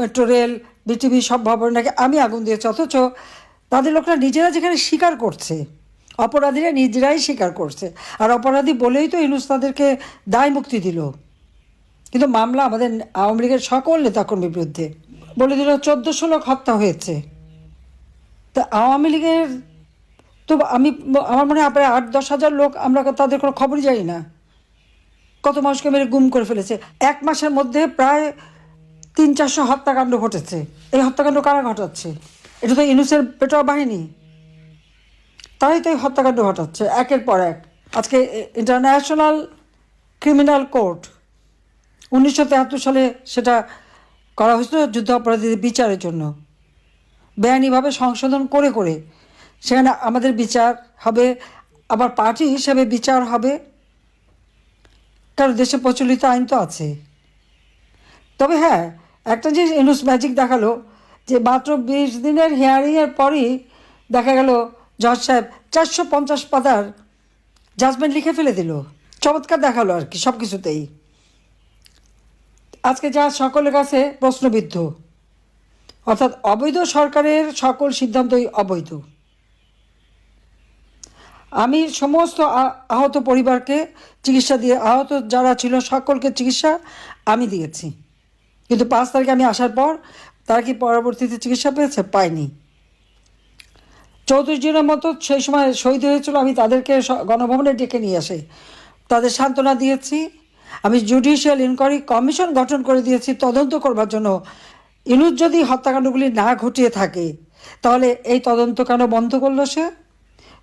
Metro rail BTV সব ভবন নাকি আমি আগুন দিয়েছি, অথচ তাদের লোকরা নিজেরা যেখানে স্বীকার করছে, অপরাধীরা নিজেরাই স্বীকার করছে। আর অপরাধী বলেই তো ইনুস তাদেরকে দায় মুক্তি দিল। কিন্তু মামলা আমাদের আওয়ামী লীগের সকল নেতাকর্মীর বিরুদ্ধে। বলে দিল, চোদ্দোশো লোক হত্যা হয়েছে। তা আওয়ামী লীগের তো আমি, আমার মনে হয় প্রায় আট, দশ হাজার লোক আমরা তাদের কোনো খবরই জানি না। কত মানুষকে মেরে গুম করে ফেলেছে। এক মাসের মধ্যে প্রায় তিন চারশো হত্যাকাণ্ড ঘটেছে। এই হত্যাকাণ্ড কারা ঘটাচ্ছে? এটা তো ইনুসের পেটোয়া বাহিনী। তাই তো এই হত্যাকাণ্ড ঘটাচ্ছে, একের পর এক। আজকে ইন্টারন্যাশনাল ক্রিমিনাল কোর্ট, উনিশশো সালে সেটা করা হয়েছিল যুদ্ধ অপরাধীদের বিচারের জন্য। বেআইনিভাবে সংশোধন করে করে। সেখানে আমাদের বিচার হবে, আবার পার্টি হিসেবে বিচার হবে। কারণ দেশে প্রচলিত আইন তো আছে। তবে হ্যাঁ একটা জিনিস এনুস ম্যাজিক দেখাল যে মাত্র বিশ দিনের হিয়ারিংয়ের পরই দেখা গেল জজ সাহেব চারশো পঞ্চাশ পাতার জাজমেন্ট লিখে ফেলে দিল। চমৎকার দেখাল আর কি সব কিছুতেই। আজকে যা সকলের কাছে প্রশ্নবিদ্ধ, অর্থাৎ অবৈধ সরকারের সকল সিদ্ধান্তই অবৈধ। আমি সমস্ত আহত পরিবারকে চিকিৎসা দিয়ে, আহত যারা ছিল সকলকে চিকিৎসা আমি দিয়েছি। কিন্তু পাঁচ তারিখে আমি আসার পর তারা কি পরবর্তীতে চিকিৎসা পেয়েছে? পায়নি চৌত্রিশ জনের মতো সেই সময় শহীদ হয়েছিল, আমি তাদেরকে গণভবনে ডেকে নিয়ে আসি। তাদের সান্ত্বনা দিয়েছি। আমি জুডিশিয়াল ইনকোয়ারি কমিশন গঠন করে দিয়েছি, তদন্ত করবার জন্য। ইনুজ যদি হত্যাকাণ্ডগুলি না ঘটিয়ে থাকে, তাহলে এই তদন্ত কেন বন্ধ করল সে?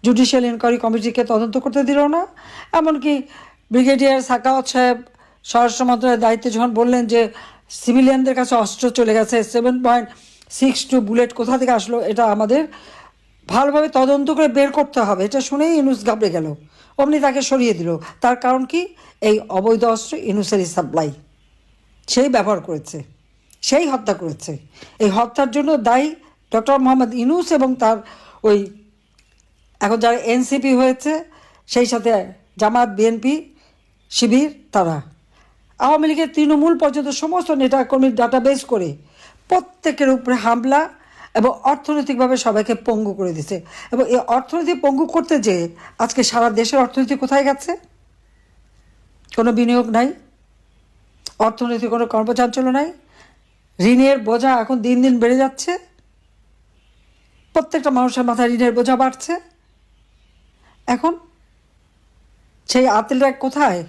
জুডিশিয়াল ইনকোয়ারি কমিটিকে তদন্ত করতে দিল না? এমনকি ব্রিগেডিয়ার সাকাওয়াত সাহেব, স্বরাষ্ট্র মন্ত্রণালয়ের দায়িত্বে যখন বললেন যে সিভিলিয়ানদের কাছে অস্ত্র চলে গেছে seven point six two bullet কোথা থেকে আসলো এটা আমাদের ভালোভাবে তদন্ত করে বের করতে হবে। এটা শুনেই ইনুস ঘাবড়ে গেল। অমনি তাকে সরিয়ে দিল। তার কারণ কি? এই অবৈধ অস্ত্র ইনুসেরই সাপ্লাই সেই ব্যবহার করেছে। সেই হত্যা করেছে। এই হত্যার জন্য দায়ী ডক্টর মোহাম্মদ ইনুস এবং তার ওই এখন যারা এনসিপি হয়েছে, সেই সাথে জামাত, বিএনপি, শিবির, তারা। আওয়ামী লীগের তৃণমূল পর্যন্ত সমস্ত নেতাকর্মীর ডাটাবেস করে প্রত্যেকের উপরে হামলা এবং অর্থনৈতিকভাবে সবাইকে পঙ্গু করে দিছে এবং এই অর্থনীতি পঙ্গু করতে যে আজকে সারা দেশের অর্থনীতি কোথায় গেছে? কোনো বিনিয়োগ নাই, অর্থনৈতিক কোনো কর্মচাঞ্চল্য নাই, ঋণের বোঝা এখন দিন দিন বেড়ে যাচ্ছে, প্রত্যেকটা মানুষের মাথায় ঋণের বোঝা বাড়ছে। এখন সেই আতিলরা কোথায়?